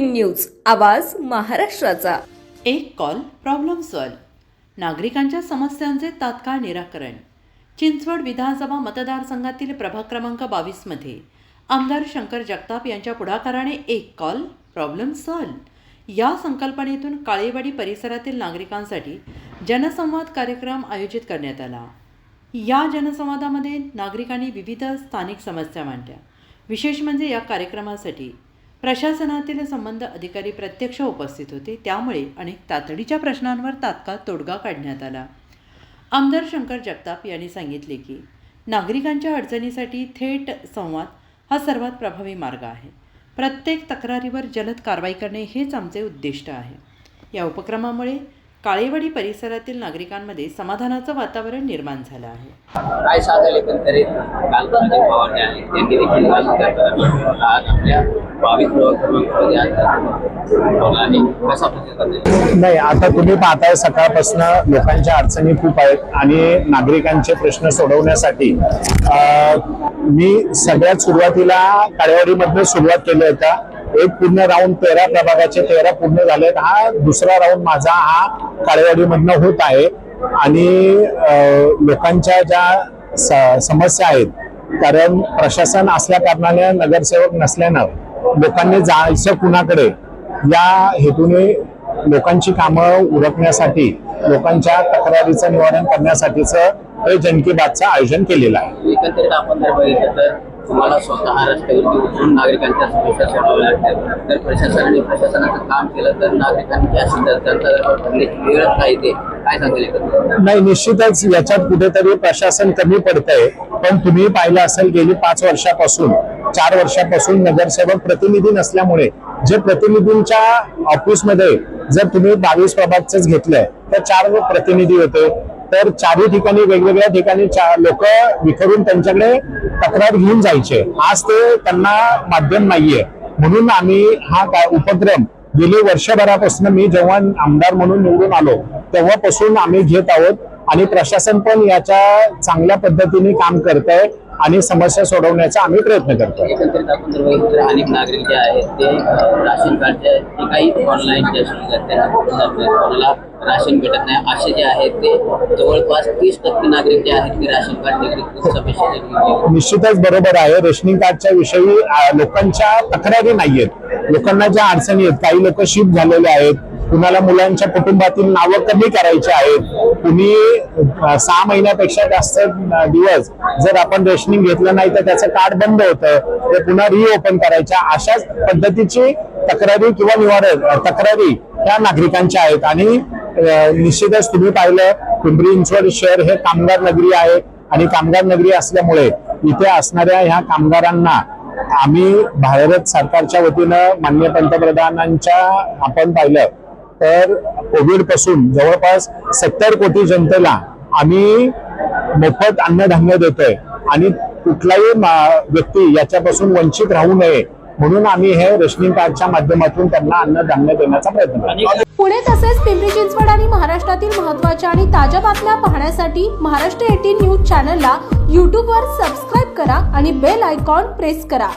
News आवाज महाराष्ट्राचा. एक कॉल प्रॉब्लेम सॉल्व नागरिकांच्या समस्यांचे तात्काळ निराकरण. चिंचवड विधानसभा मतदारसंघातील प्रभाग क्रमांक बावीसमध्ये आमदार शंकर जगताप यांच्या पुढाकाराने एक कॉल प्रॉब्लेम सॉल्व या संकल्पनेतून काळेवाडी परिसरातील नागरिकांसाठी जनसंवाद कार्यक्रम आयोजित करण्यात आला. या जनसंवादामध्ये नागरिकांनी विविध स्थानिक समस्या मांडल्या. विशेष म्हणजे या कार्यक्रमासाठी प्रशासनातील संबंध अधिकारी प्रत्यक्ष उपस्थित होते. त्यामुळे अनेक तातडीच्या प्रश्नांवर तात्काळ तोडगा काढण्यात आला. आमदार शंकर जगताप यांनी सांगितले की नागरिकांच्या अडचणीसाठी थेट संवाद हा सर्वात प्रभावी मार्ग आहे. प्रत्येक तक्रारीवर जलद कारवाई करणे हेच आमचे उद्दिष्ट आहे. या उपक्रमामुळे काळेवाडी परिसरातील नागरिकांमध्ये समाधानाचं वातावरण निर्माण झालं आहे. काय सांगायला एकंदरीत? काल अजित पवार त्यांनी देखील काल आज आपल्या बावीस? नाही आता तुम्ही पाहताय सकाळपासून लोकांच्या अडचणी खूप आहेत आणि नागरिकांचे प्रश्न सोडवण्यासाठी मी सगळ्यात सुरुवातीला काळेवाडीमधनं सुरुवात केली होता. एक पूर्ण राऊंड तेरा प्रभागाचे तेरा पूर्ण झालेत. हा दुसरा राऊंड माझा हा काळेवाडीमधनं होत आहे. आणि लोकांच्या ज्या समस्या आहेत कारण प्रशासन असल्या कारणाने नगरसेवक नसल्यानं लोकांनी जायचं कुणाकडे? या हेतूने लोकांची कामं उरकण्यासाठी लोकांच्या तक्रारीचं निवारण करण्यासाठीच हे जनकी बातचं आयोजन केलेलं आहे. तुम्हाला स्वतः रस्त्यावरती उतरून नागरिकांच्या समस्या सोडवाव्या लागतात. तर प्रशासनाने प्रशासनाचं काम केलं तर नागरिकांच्या त्यांचा भरण्याची वेळ काय ते काय सांगेल नाही निश्चितच याच्यात कुठेतरी प्रशासन कमी पडतंय. पण तुम्ही पाहिलं असेल गेली पाच वर्षापासून चार वर्षापासून नगरसेवक प्रतिनिधी नसल्यामुळे जे प्रतिनिधींच्या ऑफिसमध्ये जर तुम्ही बावीस प्रभागच घेतलंय तर चार प्रतिनिधी होते. तर चारही ठिकाणी वेगवेगळ्या ठिकाणी लोक विखरून त्यांच्याकडे तक्रार घेऊन जायचे. आज ते त्यांना माध्यम नाहीये. म्हणून आम्ही हा काय उपक्रम गेली वर्षभरापासून मी जेव्हा आमदार म्हणून निवडून आलो तेव्हापासून आम्ही घेत आहोत. आणि प्रशासन पण याच्या चांगल्या पद्धतीने काम करत आहे आणि समस्या सोडवण्याचा आम्ही प्रयत्न करतोय. एकंदरीत आपण जर बघितलं तर अनेक नागरिक जे आहेत ते अं, राशन कार्डच्या जे काही ऑनलाईन आहेत त्यांना जात नाहीत. कोणाला राशन भेटत नाही. असे जे आहेत ते जवळपास तीस टक्के नागरिक जे आहेत ते राशन कार्ड देखील निश्चितच बरोबर आहे. रेशनिंग कार्डच्या विषयी अं, लोकांच्या तक्रारी नाहीयेत. लोकांना ज्या अडचणी आहेत काही लोक शिफ्ट झालेले आहेत कुणाला मुलांच्या कुटुंबातील नावं कमी करायची आहेत कुणी सहा महिन्यापेक्षा जास्त दिवस जर आपण रेशनिंग घेतलं नाही तर त्याचं कार्ड बंद होतं ते पुन्हा रिओपन करायच्या अशाच पद्धतीची तक्रारी किंवा निवारण तक्रारी त्या नागरिकांच्या आहेत. आणि निश्चितच तुम्ही पाहिलं पिंपरी इंचवड शहर हे कामगार नगरी आहे आणि कामगार नगरी असल्यामुळे इथे असणाऱ्या ह्या कामगारांना आम्ही भारत सरकारच्या वतीनं मान्य पंतप्रधानांच्या आपण पाहिलं तर कोविडपासून जवळपास सत्तर कोटी जनतेला आम्ही मोफत अन्नधान्य देतोय. आणि कुठलाही व्यक्ती याच्यापासून वंचित राहू नये म्हणून आम्ही हे रेशनिंग कार्डच्या माध्यमातून त्यांना अन्नधान्य देण्याचा प्रयत्न करतो पुणे तसेच पिंपरी चिंचवड आणि महाराष्ट्रातील महत्त्वाच्या आणि ताज्या बातम्या पाहण्यासाठी महाराष्ट्र एटीन न्यूज चॅनलला यूट्यूबवर सबस्क्राईब करा आणि बेल आयकॉन प्रेस करा.